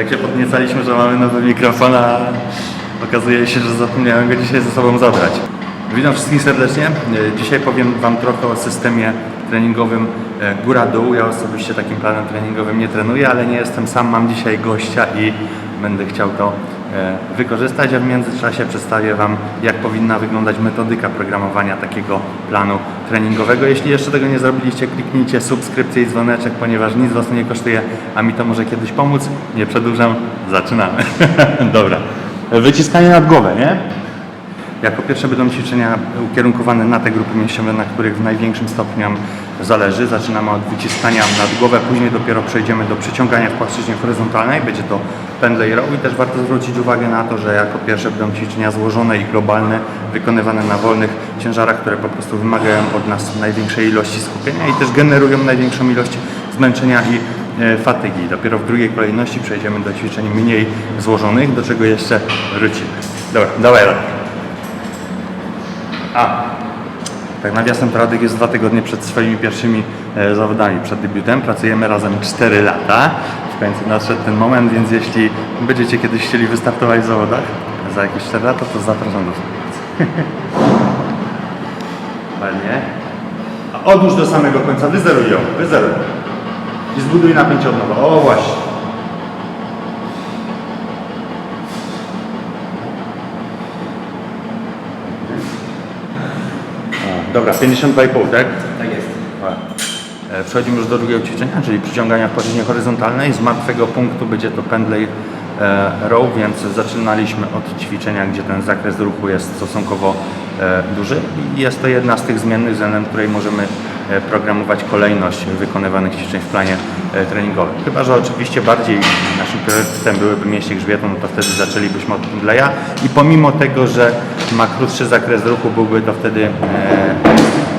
Tak się podniecaliśmy, że mamy nowy mikrofon, a okazuje się, że zapomniałem go dzisiaj ze sobą zabrać. Witam wszystkich serdecznie. E, Dzisiaj powiem Wam trochę o systemie treningowym e, góra-dół. Ja osobiście takim planem treningowym nie trenuję, ale nie jestem sam. Mam dzisiaj gościa i będę chciał to wykorzystać, a w międzyczasie przedstawię Wam, jak powinna wyglądać metodyka programowania takiego planu treningowego. Jeśli jeszcze tego nie zrobiliście, kliknijcie subskrypcję i dzwoneczek, ponieważ nic Was nie kosztuje, a mi to może kiedyś pomóc. Nie przedłużam, zaczynamy. Dobra. Wyciskanie nad głowę, nie? Jako pierwsze będą ćwiczenia ukierunkowane na te grupy mięśniowe, na których w największym stopniu nam zależy. Zaczynamy od wyciskania nad głowę, później dopiero przejdziemy do przyciągania w płaszczyźnie horyzontalnej. Będzie to pendlay row i też warto zwrócić uwagę na to, że jako pierwsze będą ćwiczenia złożone i globalne, wykonywane na wolnych ciężarach, które po prostu wymagają od nas największej ilości skupienia i też generują największą ilość zmęczenia i e, fatygi. Dopiero w drugiej kolejności przejdziemy do ćwiczeń mniej złożonych, do czego jeszcze wrócimy. Dobra, dawaj Radek. A, tak nawiasem to Radek jest dwa tygodnie przed swoimi pierwszymi e, zawodami, przed debiutem. Pracujemy razem 4 lata. W końcu nadszedł ten moment, więc jeśli będziecie kiedyś chcieli wystartować w zawodach za jakieś 4 lata, to zapraszam do współpracy. Fajnie. A odłóż do samego końca, wyzeruj ją, wyzeruj. I zbuduj napięcie od nowa. O właśnie. Dobra, 52,5, tak? Tak jest. E, Przechodzimy już do drugiego ćwiczenia, czyli przyciągania w płaszczyźnie horyzontalnej. Z martwego punktu będzie to pendlay e, row, więc zaczynaliśmy od ćwiczenia, gdzie ten zakres ruchu jest stosunkowo e, duży i jest to jedna z tych zmiennych, względem której możemy programować kolejność wykonywanych ćwiczeń w planie treningowym. Chyba, że oczywiście bardziej naszym priorytetem byłyby mięśnie grzbietu, no to wtedy zaczęlibyśmy od pendlaya i pomimo tego, że ma krótszy zakres ruchu, byłby to wtedy e,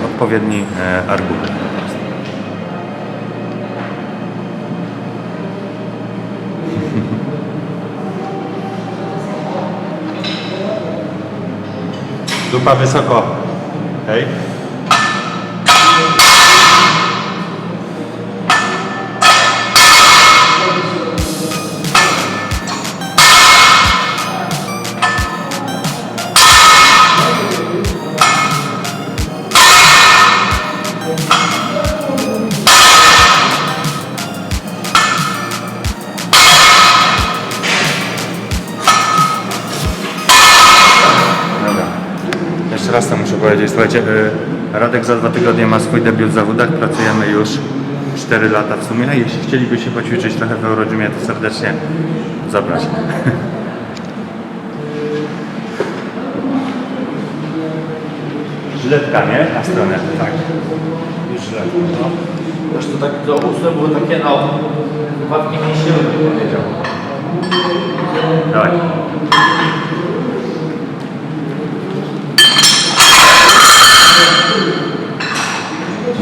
odpowiedni e, argument. Dupa wysoko. Hej. Jeszcze raz to muszę powiedzieć. Słuchajcie, y, Radek za dwa tygodnie ma swój debiut w zawodach. Pracujemy już 4 lata w sumie. Jeśli chcielibyście poćwiczyć trochę w Eurogymie, to serdecznie zapraszam. Żyletka, nie? Na stronę. Tak. Już. No. Zresztą tak to ustne było takie, no, łapki mięśniowe bym powiedział. Dawaj.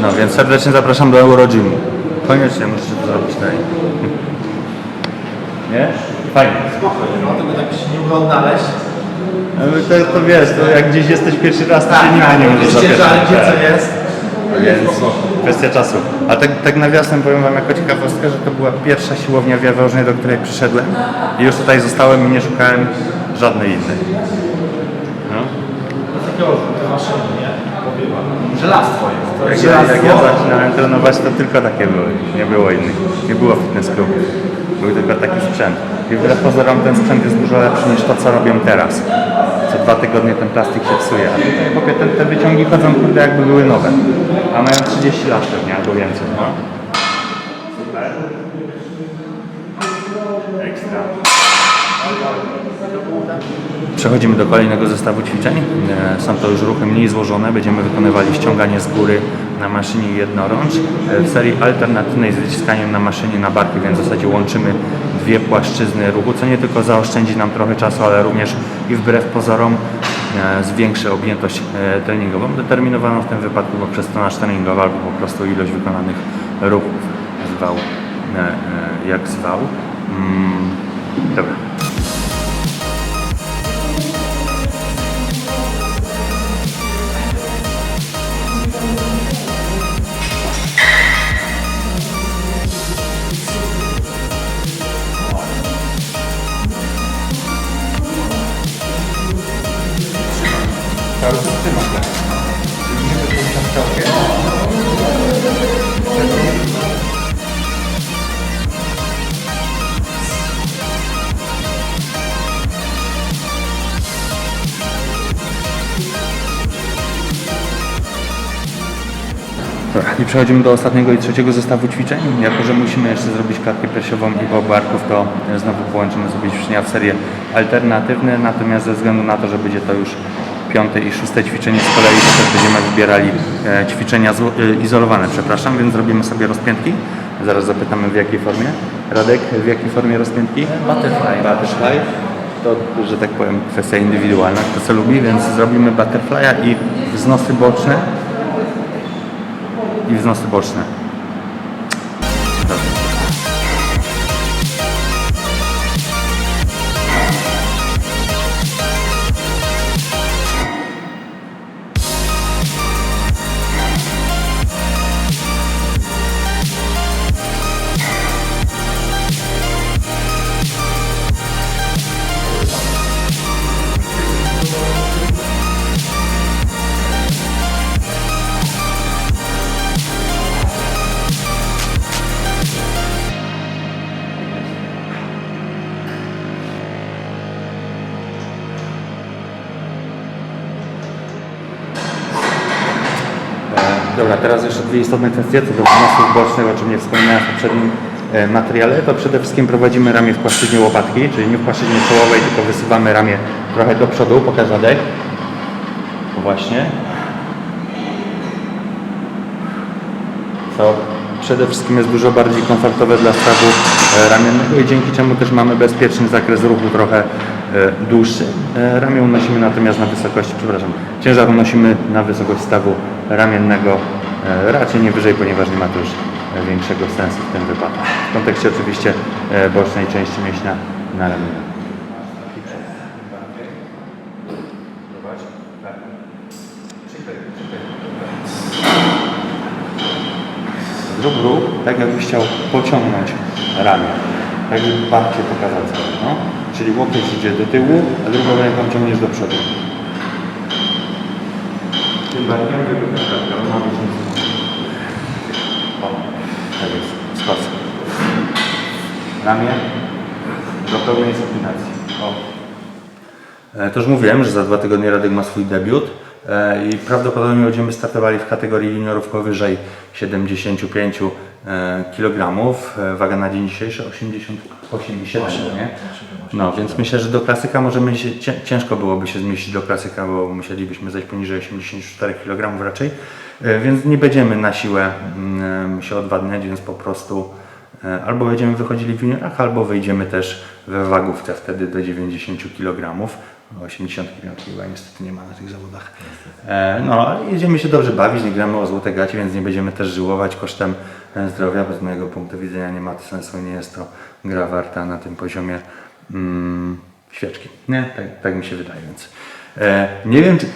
No więc serdecznie zapraszam do Eurogymu. Koniecznie musicie to zrobić tutaj. Nie? Fajnie. Spokojnie, no, tego tak się nie udało odnaleźć. No, To, to wiesz, to jak gdzieś jesteś pierwszy raz, to się nigdy nie możesz zapytać. ale gdzie co jest? Więc kwestia czasu. A tak, tak nawiasem powiem Wam jako ciekawostkę, że to była pierwsza siłownia w Jaworznie, do której przyszedłem i już tutaj zostałem i nie szukałem żadnej innej. No. To takiego maszyny, nie? Powiem. Żelastwo jest. To Jak, jest ja, żelastwo. jak ja zaczynałem trenować, to tylko takie były. Nie było innych. Nie było fitness klubów. Był tylko taki sprzęt. I wbrew pozorom ten sprzęt jest dużo lepszy niż to, co robią teraz. Co dwa tygodnie ten plastik się psuje. A tutaj chłopie, te, te wyciągi chodzą kurde jakby były nowe. A mają 30 lat pewnie albo więcej. No. Super. Ekstra. Przechodzimy do kolejnego zestawu ćwiczeń. E, Są to już ruchy mniej złożone. Będziemy wykonywali ściąganie z góry na maszynie jednorącz e, w serii alternatywnej z wyciskaniem na maszynie na barki, więc w zasadzie łączymy dwie płaszczyzny ruchu, co nie tylko zaoszczędzi nam trochę czasu, ale również i wbrew pozorom e, zwiększy objętość treningową, determinowaną w tym wypadku poprzez tonaż treningowy albo po prostu ilość wykonanych ruchów. Zwał jak zwał. Mm, dobra. Jest na skałkę. Dobra, i przechodzimy do ostatniego i trzeciego zestawu ćwiczeń. Jako, że musimy jeszcze zrobić klatkę piersiową i po barków, to znowu połączymy sobie ćwiczenia w serie alternatywne, natomiast ze względu na to, że będzie to już piąte i szóste ćwiczenie z kolei, też będziemy wybierali e, ćwiczenia e, izolowane, przepraszam, więc zrobimy sobie rozpiętki. Zaraz zapytamy w jakiej formie. Radek, w jakiej formie rozpiętki? Butterfly. Butterfly. To, że tak powiem, kwestia indywidualna, kto co lubi, więc zrobimy butterfly'a i wznosy boczne i wznosy boczne. Dobrze. Dobra, teraz jeszcze dwie istotne kwestie co do wznosów bocznych, o czym nie wspominałem w poprzednim e, materiale. To przede wszystkim prowadzimy ramię w płaszczyźnie łopatki, czyli nie w płaszczyźnie czołowej, tylko wysuwamy ramię trochę do przodu. Pokaż Radek. O Właśnie. Co przede wszystkim jest dużo bardziej komfortowe dla stawu e, ramiennego i dzięki czemu też mamy bezpieczny zakres ruchu trochę e, dłuższy. Ramię unosimy natomiast na wysokości, przepraszam, ciężar unosimy na wysokość stawu ramiennego e, raczej nie wyżej, ponieważ nie ma to już e, większego sensu w tym wypadku. W kontekście oczywiście e, bocznej części mięśnia na ramieniu. Zrób ruch, tak jakbyś chciał pociągnąć ramię. Tak jakby bardziej pokazać no. Czyli łokieć idzie do tyłu, a drugą ręką ciągniesz do przodu. Wygląda kropka, ma być. O, tak jest, skos. Ramię do pełnej supinacji. O. E, To już mówiłem, że za dwa tygodnie Radek ma swój debiut e, i prawdopodobnie będziemy startowali w kategorii juniorów powyżej 75 kg. E, Waga na dzień dzisiejszy 88 nie? No, więc myślę, że do klasyka możemy się, cię- ciężko byłoby się zmieścić do klasyka, bo musielibyśmy zejść poniżej 84 kg raczej, E, więc nie będziemy na siłę mm, się odwadniać, więc po prostu E, Albo będziemy wychodzili w juniorach, albo wyjdziemy też we wagówce wtedy do 90 kg. 85 chyba niestety nie ma na tych zawodach. E, No, ale jedziemy się dobrze bawić, nie gramy o złote gacie, więc nie będziemy też żyłować kosztem e, zdrowia, bo z mojego punktu widzenia nie ma to sensu, nie jest to gra warta na tym poziomie mm, świeczki. Nie, tak, tak mi się wydaje, więc e, nie wiem, czy,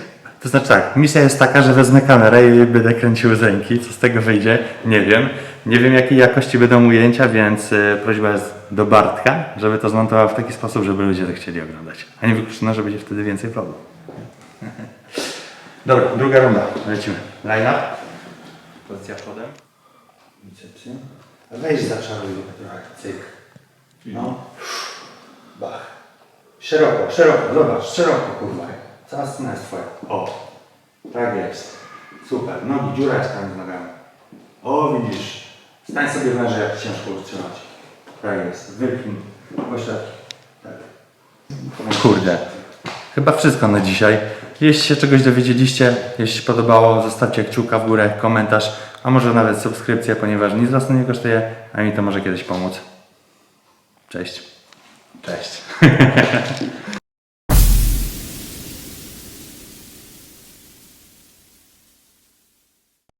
to znaczy tak, misja jest taka, że wezmę kamerę i będę kręcił z ręki. Co z tego wyjdzie? Nie wiem. Nie wiem jakiej jakości będą ujęcia, więc y, prośba jest do Bartka, żeby to zmontował w taki sposób, żeby ludzie to chcieli oglądać. A nie wykluczone, że będzie wtedy więcej vlogów. Dobra, druga runda. Lecimy. Line up. Pozycja przodem. Bicepsy. Weź zaczaruj trochę. Cyk. No. Bach. Szeroko, szeroko, zobacz, szeroko kurwa. Cała scena jest twoja. O, tak jest. Super, nogi, dziura jest tam z nogami. O, widzisz. Stań sobie w leże, jak ciężko utrzymać. Tak jest, wyrknij. Pośladki. Tak. Kurde. Chyba wszystko na dzisiaj. Jeśli się czegoś dowiedzieliście, jeśli się podobało, zostawcie kciuka w górę, komentarz, a może nawet subskrypcję, ponieważ nic was to nie kosztuje, a mi to może kiedyś pomóc. Cześć. Cześć.